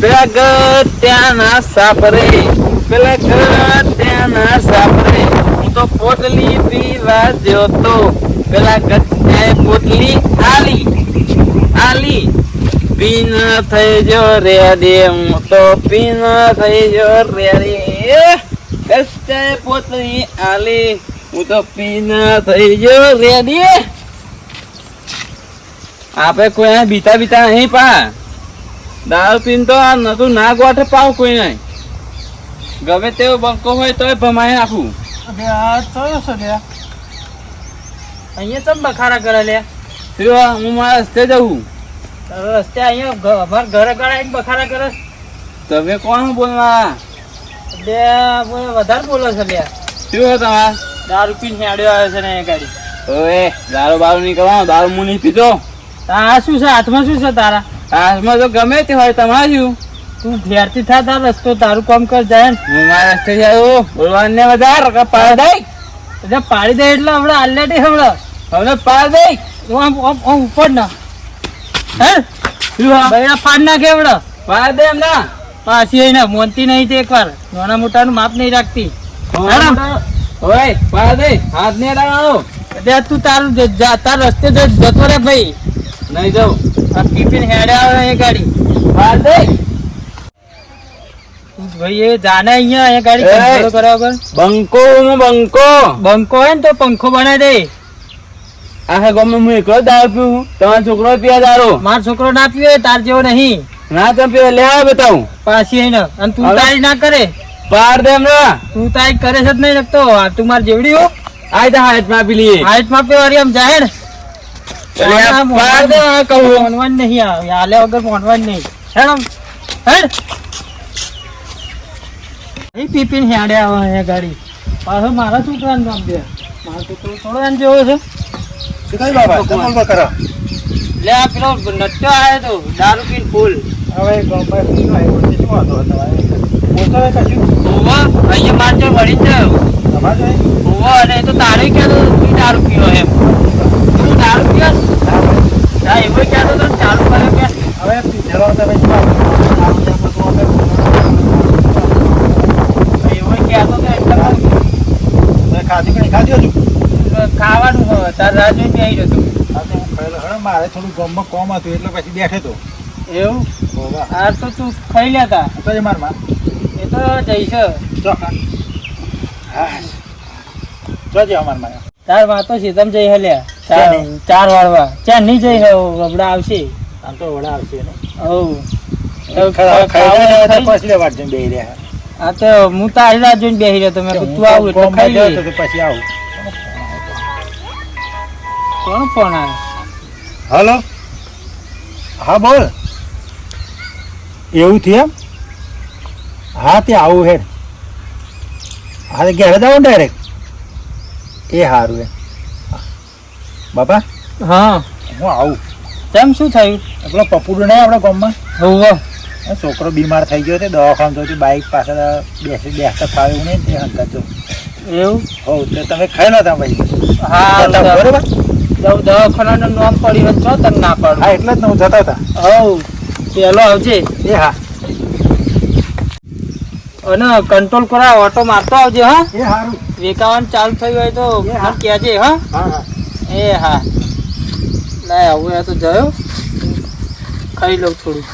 પેલા ગટ્યાના સાપરે પેલા ગટ્યાના સાપરે હું તો પોટલી પીવા જ્યો તો પેલા ગટ્યાએ પોટલી આલી આલી પીન થઈ જો રે દે હું તો પીન થઈ જો રે રે. પોટલી આલી હું તો પીન થઈ જો રે દે આપે કોઈ બીતા બીતા નહીં પા. દારૂ પીને તો આ નતું ના ગોઠે પાવ કોઈ નહીં. ગમે તેવો બંકો હોય તોય ભમાઈ નાખું. અબે આ થયો છે લે અહીંયા ચમ બખારા કરે લે શું હું મારા રસ્તે જવું રસ્તે અહીંયા અમાર ઘરે ઘરે બખારા કરે? તમે કોણ બોલવા? બે વધારે બોલો છે લે શું હો તમારા? દારૂ પીને હેડ્યો આવે છે ને એ ગાડી. ઓએ દારૂ બારૂ નહીં કરવાનો દારૂ હું નહીં પીતો આ શું છે? હાથમાં શું છે તારા? હાથમાં તો ગમે તે હોય તમારું તું ઘેરથી થા તાર રસ્તો તારું કામ કર જાય હું મારા રસ્તે જાઉં બોલવાને વધારે પાડ દઈ. એટલે પાડી દે એટલે હમણાં આલ્લેટી હમણાં. હમણાં પાડ દઈ. હું આમ આમ ઉપર ના. હે? ભાઈ બૈરા નાખે હમણાં. પાડ દે એમના. પાછી એને મોનતી નહીં તે એકવાર. નાના મોટાનું માપ નહીં રાખતી. ઓય પાડ દે. હાથ ને લાવવાનો એટલે તું તારું તાર રસ્તે જતો રે ભાઈ. નહીં જાઉં. આ ટિફિન હેડે આવે એ ગાડી. પાડ દે ભાઈ એ જાને અહીંયા એ ગાડી! કંટ્રોલ કર્યા બંકો હું બંકો. બંકો હે ને તો પંખો બનાવી દે. આખા ગામમાં હું એકલો દારૂ પીવું તમારો છોકરો પીવા દારૂ. મારો છોકરો ના પીવે તાર જેવો નહીં. ના તમે પીવે લે આવે બતાવું. પાછી એને અને તું? તારી ના કરે. પાર દે હમણાં તું તારી કરે છે જ નહીં લગતો આ તું માર જેવડી હો. આય તો હાથમાં પી લઈએ. હાઈટમાં પેવારી આમ જાય પીપીને હેડે આવે ગાડી. પાછો મારા છોકરાને કામ દે. મારો છોકરો થોડો એમ જેવો છે. શીખાય બાબા? જમલ બકરા લે આ પેલો નટ્યો આવ્યો તો દારૂ પીન ફૂલ. હવે ગામમાં શું આવ્યો? છે? શું વાંધો હતો? કશું? અહીંયા વળી તમારે? જોઈ? અને એ તો તારે કે દારૂ પીવો એમ? હા એવો ક્યાં તો ચાલુ કર્યો કે હવે પીધેલો તમે એવો કહેતો તો ખાધી કે નહીં ખાધી હજુ? ખાવાનું તાર રાહ જોઈને આવી રહ્યો મારે થોડું ગમમાં કોમ હતું એટલે પછી બેઠો તો એવું. આ તો તું ખાઈ લેતા તો એ મારમાં એ તો જઈશ ચોખા હા જો અમારમાં તાર વાતો તો તમે જઈ હલ્યા. ચાર ચાર. વાળવા. ચાર નહીં જઈ હે વડા આવશે. આમ તો વડા આવશે ને? જાય તો આ હું તારી રાહ જોઈને બેહી રહ્યો તમે તું આવું એટલે ગામમાં ખાઈ જાઉં તો પછી આવું. કોનો ફોન આવ્યો હલો? હા બોલ. એવું થયું એમ? હા તે આવું હેડ. હા ઘેરે જાવ ડાયરેક્ટ એ સારું એમ. બાપા? હા. હું આવું. કેમ શું થયું? પેલો પપુડો નહીં આપણા ગામમાં? હોવ. એ છોકરો બીમાર થઈ ગયો છે દવાખાનું તો બાઇક પાછળ બેસી બેસતા ફાવે એવું નહીં તે હંતા તો એવું? હોવ તો તમે ખાઈ નતા ભાઈ હા બરોબર? દવ- દવાખાનાનું નામ પડ્યું તો તને ના પાડું. હા એટલે જ હું જતા હતા. હવ. પેલો આવજે. એ હા. અને કંટ્રોલ કરાવ ઓટો મારતો આવજે હા? એ સારું વેકાવાનું ચાલુ થયું હોય તો એ હા. મને કહેજે હા. એ હા. લે હવે તો જયો. ખાઈ લઉં થોડું.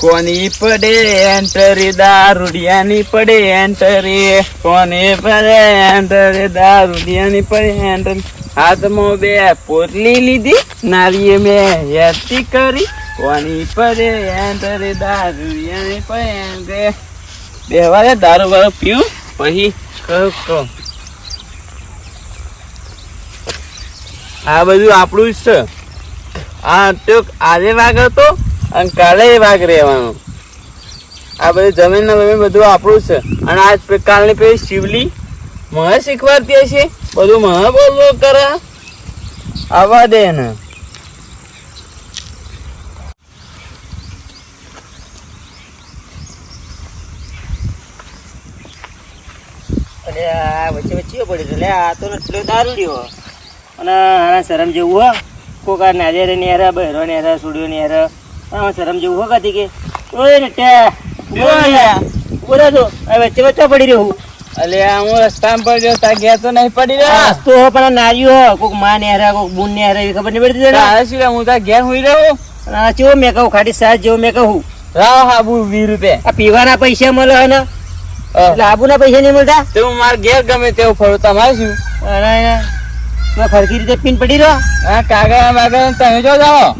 કોની પડે એન્ટરી દારૂડિયાની પડે એન્ટરી કોની પડે એન્ટરી દારૂડિયાની પડે એન્ટરી હાથમાં બે પોટલી લીધી નારીએ મેં હેતી કરી. કોની પડે એન્ટરી દારૂડિયાની પડે એન્ટરી બે વારે દારૂ વાળો પીવું? પછી કહું આ બધું આપણું જ છે. આ તો આજે વાઘ હતો અને કાલે વાઘ રહેવાનો. આ બધું જમીન ને બધું આપણું છે. અને આજ કાલની પેલી શિવલી મને શીખવાડતી હશે. બધું મને બોલ બોલ કરે. આવવા દે ને એટલે આ વચ્ચે વચ્ચે પડ્યો એટલે આ તો એટલો રહ્યો અને આના શરમ જેવું હો. કોક આ નારિયેર નેરા બહેરો નેરા સુડ્યો નેરા હા શરમ જેવું હો કાથી કે? ઓય નટ્યા બોલા તો વચ્ચે વચ્ચે પડી રહ્યો અલે આ હું રસ્તામાં પડ્યો તા ગયા તો નહીં પડી રહ્યા. તો હો પણ આ નાર્યું હો. કોકમાં ને હારા કોક બુન ને એ એવી ખબર નહીં પડતી તારે શું હું તા ઘેર હુઈ રહ્યો અને આ ચેવો મેં કહું ખાટી સાત જેવો મેં કહું રાહ હાબુ વીસ રૂપિયા. આ પીવાના પૈસા મળે ને? એટલે આબુના પૈસા નહીં મળતા? તો હું મારે ઘેર ગમે તેવું ફરું તમારે શું? અને ખરખી રીતે પીન પડી રહ્યો હા કાગળ બાગળ તમે જો જાઓ.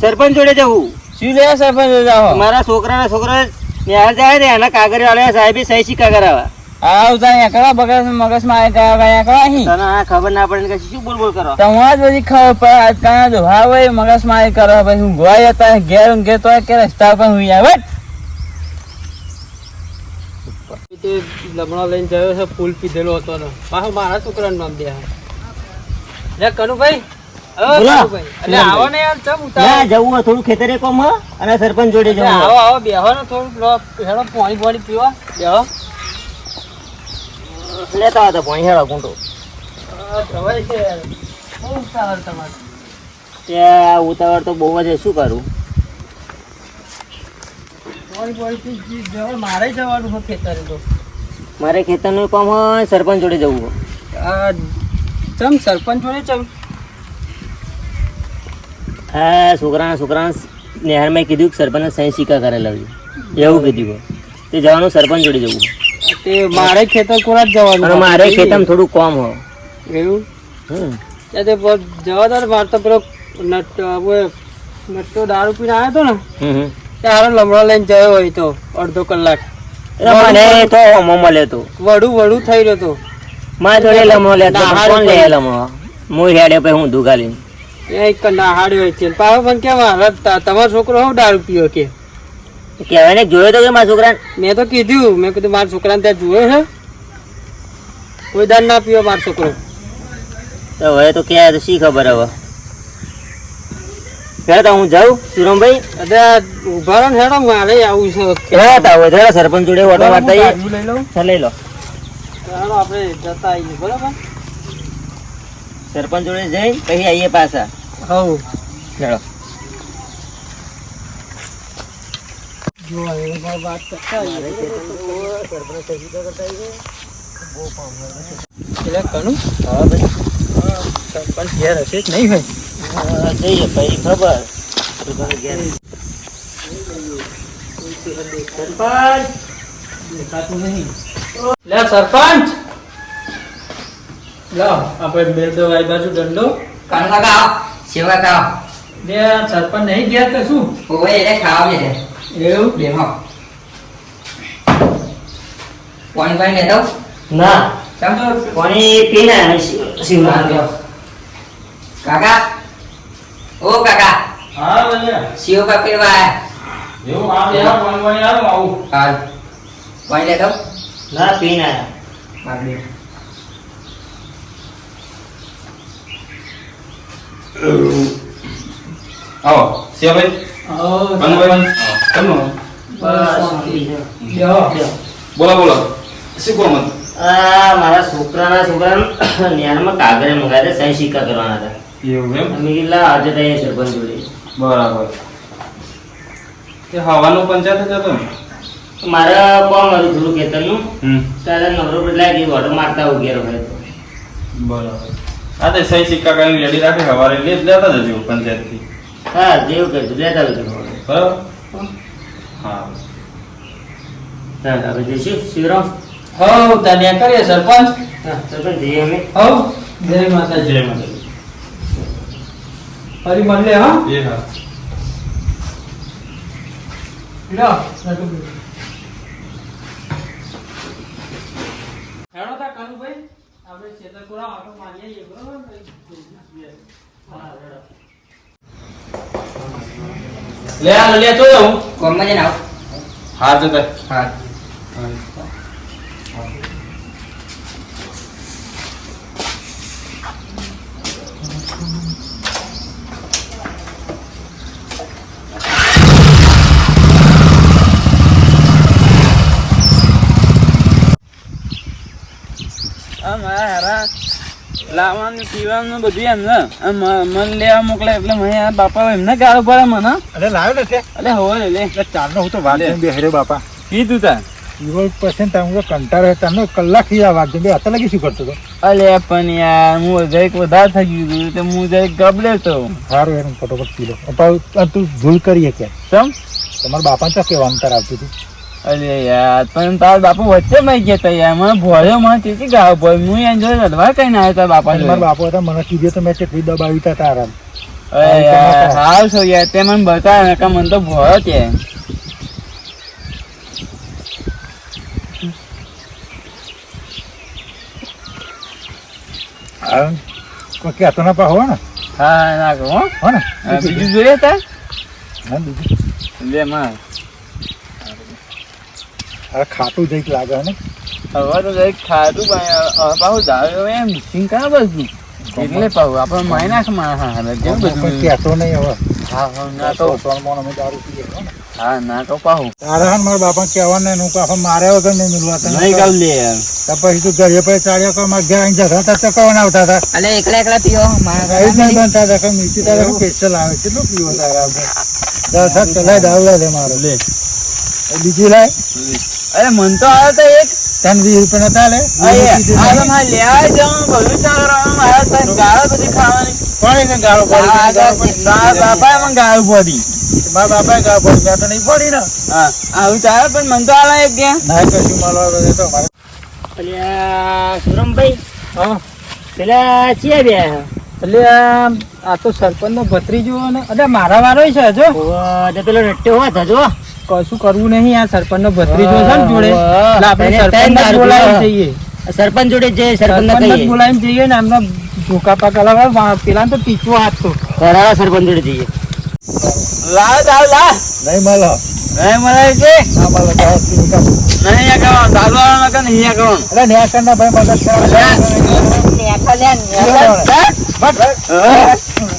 સરપંચ જોડે જવું શું લે સરપંચ જાઓ? મારા છોકરાના છોકરા ન્યાર જાય ને એના કાગળ વાળા સાહેબે સહી સિક્કા કરાવવા આવ ત્યાં એકડા બગસ મગજમાં આવી ગયા ગયા એકડા અહીં. તને આ ખબર ના પડે કે શું બોલ બોલ કરો? તમારે જ બધી ખબર પડે કાંઈ જો હા ભાઈ મગજમાં આવી કરો પછી હું ગોય હતા ઘેર ઊંઘે તો કે રસ્તા પર હું આવે તે લમણો લઈને ગયો છે ફૂલ પીધેલો હતો ને. પાછો મારા છોકરાનું નામ દે લે કનુભાઈ? થોડું ખેતરે કોમ અને સરપંચ જોડે જવું આવો આવો બેહો ને થોડું હેડો પાણી પાણી પીવા. બેહો. લેતા હતા પાણી ગુંટો. ઉતાવળ તો બહુ જ શું કરું? મારે જવાનું છે ખેતરે તો. મારે ખેતરનું કામ હોય સરપંચ જોડે જવું ચમ સરપંચ જોડે ચમ? હા છોકરાના છોકરાના નેહારમાં કીધું કે સરપંચ સાઈ સિક્કા કરેલા છે એવું કીધું તે જવાનું સરપંચ જોડે જવું તે મારે ખેતર કોરા જ જવાનું મારે ખેતરમાં થોડું કામ હોય. એવું? હમ. તે જવા ને મારે તો પેલો નટ દારૂ પીને આવ્યો હતો ને. ત્યારે લમડો લઈને જયો હોય તો અડધો કલાક. મને તો હમો લેતો વડું વડું થઈ રહ્યો તો. મારે જોડે લમો લેતો કોણ લે લમો હું હેડે પછી હું દુગાલી એક નાહાડ્યો છે. પાછો પણ કેમ રડતા? તમારો છોકરો હું દારૂ પીયો કે? કહેવાય ને જોયો તો કે મારા છોકરાને? મેં તો કીધું. મેં કીધું મારા છોકરાને ત્યાં જોયો છે. કોઈ દાન ના પીવો મારો છોકરો. તો હવે તો તો શી ખબર હવે? હેડો હું જાઉં શિરોમભાઈ? અરે ઊભા રહો ને હેડો મારે આવું છે હેડો તો હવે હેડો સરપંચ જોડે ઓટો. ગાડીઓ લઈ લઈ લો. ચાલો આપણે જતા આવીએ બરાબર? સરપંચ જોડે જઈ પછી આવીએ પાછા. હવ. હેડો. જો એ વાત કરતા આવીએ. એટલે કનું? હા ભાઈ. સરપંચ ઘેર હશે જ નહીં ભાઈ જઈએ ખબર સરપંચ લાવ આપણે બે તો આ બાજુ દંડો આવો સેવા કાઓ બે સરપંચ નહીં ગયા તો શું ઓવે એને ખાવા બે એવું બેહો પાણી પાણી લેતો ના ચમ પાણી પીને આવ્યા શિવ- શિવરામ. કાકા હા શિવ કા આયા એવું આ બે પાણી પાણી આવો આવું. હાલ. પાણી લેતો? ના પીને આવ્યા. હાલ બે. આવો સિયાભાઈ આવો. કનુભાઈ કેમનું? બસ. બોલો બોલો. શું કહો મત આ મારા છોકરાના છોકરા ન્યાનમાં કાગળ મંગાવ્યા હતા, સહી સિક્કા કરવાના હતા. એવું એમ? અમે કેટલા આજે તો છે સરપંચ જોડે. બરાબર. એ હવાનું પંચાયત જ હતો ને? મારા કોમ હતું થોડું ખેતરનું. ત્યારે નવરો બદલાય ગઈ ઓટો મારતા ઉગેરો હોય તો. બરાબર. હા તે સહી સિક્કા કરીને રેડી રાખે સવારે લે લેતા જજો પંચાયતથી. હા જેવું કરતું લેતા જજો બરાબર? હા. હા. હવે જઈશું. શિવરામ. હવ ત્યાં કરીએ સરપંચ. હા સરપંચ જઈએ અમે. હવ. જય માતા જય માતા ફરી મળે હા. એ હા. હેડો તા કાનુભાઈ આપણે છેતરપુરા આટો મારી આવીએ બરોબર હા લે આ લે તો જાઉં કોમમાં જઈને આવ. હા તો. હા. આ મારા હારા લાવવાનું પીવાનું બધું એમને. મને લેવા મોકલે એટલે મેં બાપા એમને ગાળો પડે મને. અરે લાવ્યો ને અરે હોય લે. હું તો વાત લે. બે હેરે બાપા. કીધું તા ઈવો પછી તમે કંટાળો તમને કલાકથી આ વાત બે હતા લાગી શું કરતો હતો? અલે પણ યાર હું જરીક વધારે થઈ ગયું તો હું જરીક ગબડે તો. સારું એનું ફટોફટ પી લો તું ભૂલ કરીએ કે ચમ? તમારા બાપા તો કેવા અંતર આવતું હતું? અરે યાર પણ તાર બાપુ વચ્ચે માં ગયા તા યાર. મને ભોળ્યો મને તેથી ગાવ પડ્યો હું એને જોઈ રડવા કઈ ના આવ્યો બાપા મારા બાપુ હતા મને કીધું તો મેં કેટલી દબાવી તા તારા અરે યાર હાલ છો યાર. તે મને બતાવે કે મને તો ભોળ્યો છે કોઈ કહેતો ના પા હો ને? હા ના કહો હો. હો ને? બીજું જોઈએ તા હા, બીજું. લે માં. હવે ખાટું જઈક લાગે ને? હવે તો જઈક ખાધું પાછું દારૂ એમ મિક્સિંગ કરે બધું એટલે પાછું આપણે મારી નાખ હારે કેવું બધું? કહેતો નહીં હવે. હા હા ના તો. સોનમોન અમે દારૂ પીએ હા ના. તો પાહું તારે હા ને મારા બાપા કહેવાને હું કાફા મારે વગર નહીં મિલવા તને. નહીં કાલ લે. તો પછી તું ઘરે પર ચાડ્યો કે મારા ઘેર આઈને જતા તા ચકવાના આવતા હતા. અલે એકલા એકલા પીઓ. મારા જ નહીં બનતા હતા કે મીઠી તારે સ્પેશિયલ આવે? કેટલું પીવો તારે આપણે દસ હાથ ચલાય દાવ લે મારો. લે. બીજી લાય. અરે મન તો આવે તો એક. તને વીસ રૂપિયા નતા લે મારે લેવા જવાનું મારે ગાળો બધી ખાવાની. કોણ એને ગાળો પડી? મને ગાળો પડી. મારા બાપાએ ગાળો પડી. મેં તો નહીં પડી ને. હા આવું ચાલે પણ મન તો આલે એક ત્યાં ના કશું તો મારે અલ્યા સુરમભાઈ. હા. પેલા ચિયા બે. એટલે આ તો ભત્રીજો ને અરે મારા વારો છે જો તે પેલો રટ્ટો હોત હજો કશું કરવું નહીં આ સરપંચનો ભત્રીજો છે ને જોડે. એટલે આપણે સરપંચ પીવા. જઈએ. સરપંચ જોડે જે સરપંચ બોલાવીને જઈએ ને એમના ધોકા પાકા લગાવે પેલા તો પીછો હાથ તો. કરાવા સરપંચ જોડે જઈએ. લાવ દાવ લા નહીં મળો. નહીં મળે છે ના મળો નહીં કરવાનું વાળા નકર નહીં કરવાનું અરે ન્યા કરના ભાઈ મદદ પેલા ભાઈ બન્યો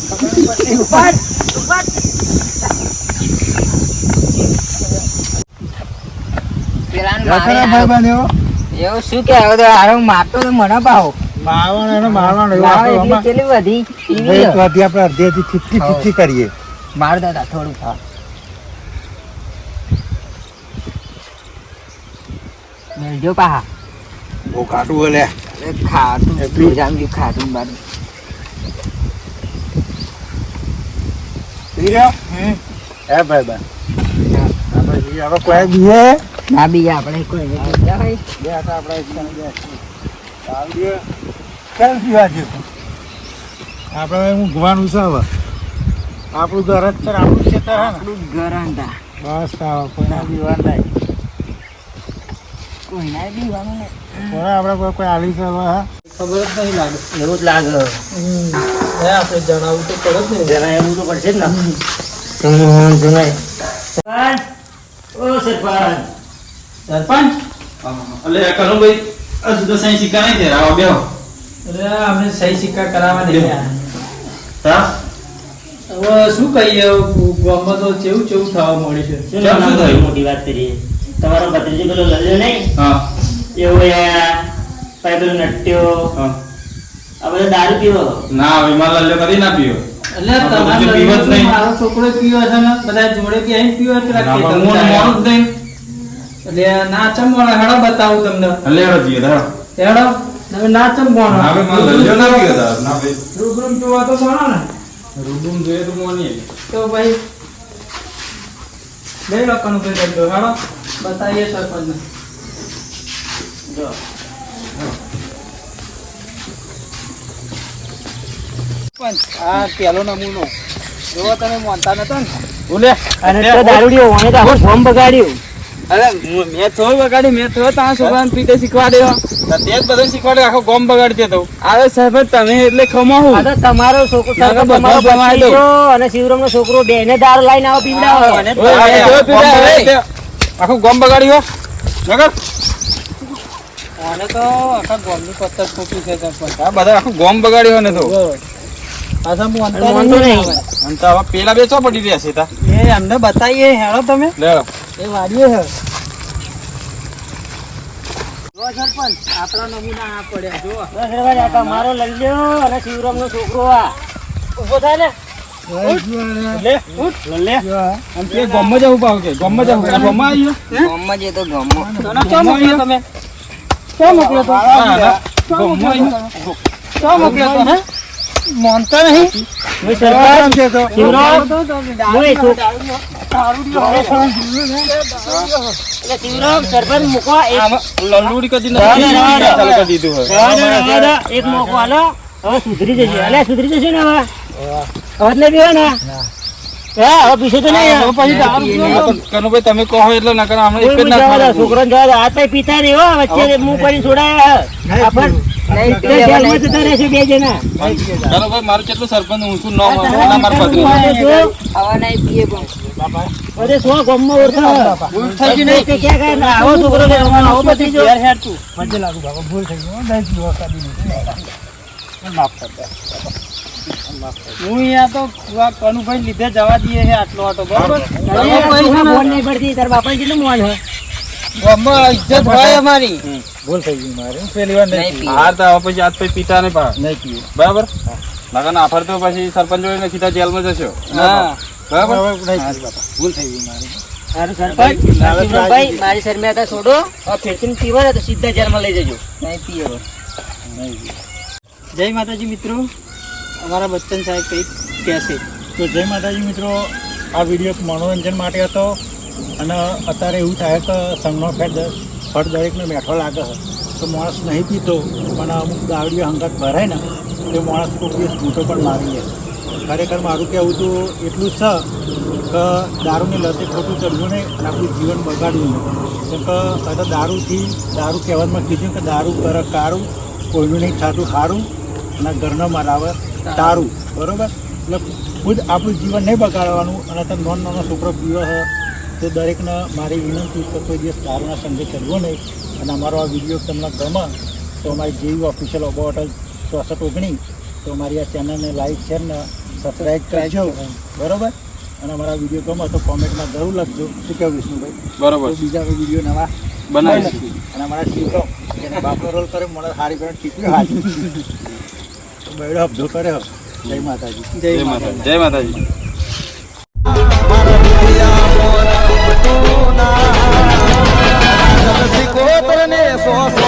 એવું શું કે હવે હારો મારતો તો મને પાહો મારવાનો મારવાનો એવું લાવ આપણે એટલી આમાં. કેટલી બધી ભાઈ આપણે અડધેથી ફીફતી ફીફતી કરીએ. માર દાદા થોડું ખા. મેલજો પાહા. બહુ અરે ખાતું એટલું? જામ ગયું ખાતું બાર પી રહ્યો હે ભાઈ ભાઈ હવે કોઈ બીએ ના બીજા આપણે કોઈ નહીં. બે હતા આપણે એક જણ આવીએ કેમ પીવા છે આપણે ઊંઘવાનું છે હવે આપણું ઘર જ છે આપણું હે ને. આપણું ઘર અંધા બસ તાવ કોઈના બીવા નહીં. કોઈના બીવાનું નહીં. આપણે કોઈ આવી આલી છે ખબર જ નહીં લાગે. એવું જ લાગે. હે આપણે જણાવવું તો પડે જ ને જરા તો પડશે જ ને. હમ, જણાય. સરપંચ ઓ સરપંચ. સરપંચ? એટલે કનુભાઈ હજુ તો સહી સિક્કા નહીં થયા આવો બેહો. અરે આપણે સહી સિક્કા કરાવવા નહીં હા? હવે શું કહીએ ગામમાં તો કેવું કેવું થવા મળ્યું છે. શું થયું? મોટી વાત કરીએ. તમારો ભત્રીજી પેલો લલ્યો નહીં? હા. એવું પછી પેલો નટ્યો. હા. બધો દારૂ પીવો? ના હવે મારા એટલે તમારે પીવો જ નહીં. મારો છોકરો પીવો છે ને બધા જોડે કે અહીં પીવો પેલા ના, પણ ખેતરમાં હું જાય. મોડું જ નહીં. એટલે નાચમ બોલે હેડો બતાવું તમને. લેડો જઈએ ધારો હેડો તમે નાચમ બોલો ના હવે મારા લલ્યો ના પીયો તાર. ના ભાઈ. રૂબરૂ જોવા તો બોલો ને. રૂબરૂમ જોઈએ તો મોની તો ભાઈ બે લોકોનું કઈ હેડો. બતાવીએ સરપંચને. જો. આ પેલો નમૂનો. જોવો તમે માનતા નતા ને? બોલે. અને તો દારૂડિયો ઓને તો આખું ફોર્મ બગાડ્યું. અરે મેં થોડું બગાડી મેં થોડો તારા છોકરાને પીતે શીખવાડ્યો. તે જ બધાને શીખવાડે આખો ગોમ બગાડી દેતો આવે સાહેબ તમે એટલે ખમાવું આ તમારો છોકરો ના, તમારો દો. અને છોકરો બેને દારૂ લાઈને આવો પીવડાવો. ગોમ બગાડ્યો. આખું ગોમ બગાડી હો નગર આને તો આખા ગામની પત્તર ફૂટી છે આ બધા આખું ગોમ બગાડ્યો ને તો. પેલા બે પડી રહ્યા છે તા? એ અમને બતાવીએ હેડો તમે. એ વાડીએ હે સરપંચ આપણા નમૂના આ પડ્યા જો. બસ રે ભાઈ, આ તમારો લલ્યો અને છોકરો આ. ઊભો થાય ને મોકલ્યો માનતા નહીં. હું સરપંચ હું એ શિવરામ સરપંચ મૂકો કદી. ચાલુ કરી દીધું. એક હવે સુધરી જશે. અલ્યા સુધરી જશે ને હવે? હવે નહીં. પીવો ને તો તો તમે કહો એટલે નકર કરો આપણે એક જ કોઈ ના જવા તો પીતા નહીં વચ્ચે મું કરી છોડાયા. મારું કેટલું સરપંચ હું છું નહીં. તે. હો, આ કનુભાઈ લીધે જવા દઈએ છે આટલો આટો બરોબર? આ મોન નહીં પડતી, તારા બાપાને કેટલું મોન હોય? ગામમાં ઇજ્જત હોય અમારી. ભૂલ થઈ ગઈ મારી હું પહેલી વાર નહીં નહીં પીવું. પીએ હા તો હવે પછી આજ પછી પીતા નહીં પા નહીં પીવું. બરાબર? લગન આફર તો પછી સરપંચ જોડે સીધા જેલમાં જશો. હા બરાબર? હવે નહીં પીવું બાપા. ભૂલ થઈ ગઈ મારી. સારું સરપંચ. શિવરામભાઈ, મારી શરમિયા છોડો. તો સીધા જેલમાં લઈ જજો. નહીં પીએ જય માતાજી મિત્રો. અમારા બચ્ચન સાહેબ કંઈક કહેશે. તો જય માતાજી મિત્રો આ વીડિયો મનોરંજન માટે હતો. અને અત્યારે એવું થાય કે સંઘનો ફેર ફળ દરેકને બેઠો લાગે તો માણસ નહીં પીતો, પણ અમુક દાવડીઓ હંગાત ભરાય ને, તો માણસ કોઈ દિવસ ઘૂંટો પણ મારી જાય ખરેખર મારું કહેવું તો એટલું જ છે કે દારૂની લતે ખોટું ચડવું નહીં અને આપણું જીવન બગાડવું નહીં. કેમ કે આ દારૂથી દારૂ કહેવામાં કીધું કે દારૂ કરે કારું, કોઈનું નહીં થતું સારું અને ઘરનો મરાવે તારું. બરાબર? એટલે ખુદ આપણું જીવન નહીં બગાડવાનું અને તો નાનો નાનો છોકરો પીવો છે તો દરેકને મારી વિનંતી કે કોઈ દિવસ દારૂના સંગે ચડવો નહીં. અને અમારો આ વીડિયો તમને ગમે તો અમારી જેવી ઓફિશિયલ ઓબો ચોસઠ ઓગણી તો અમારી આ ચેનલને લાઈક શેર ને સબસ્ક્રાઈબ કરજો. બરોબર? અને અમારા વીડિયો ગમે તો કોમેન્ટમાં જરૂર લખજો. શું કહેવું વિષ્ણુભાઈ? બરાબર. બીજા કોઈ વીડિયો નવા? બનાવી અને અમારા શીખો જેને બાપનો રોલ કરે મને સારી પેન્ટ શીખ્યો હારી બૈડો અબધો કર્યો. જય માતાજી. જય માતાજી. જય માતાજી. કોતરને સોસ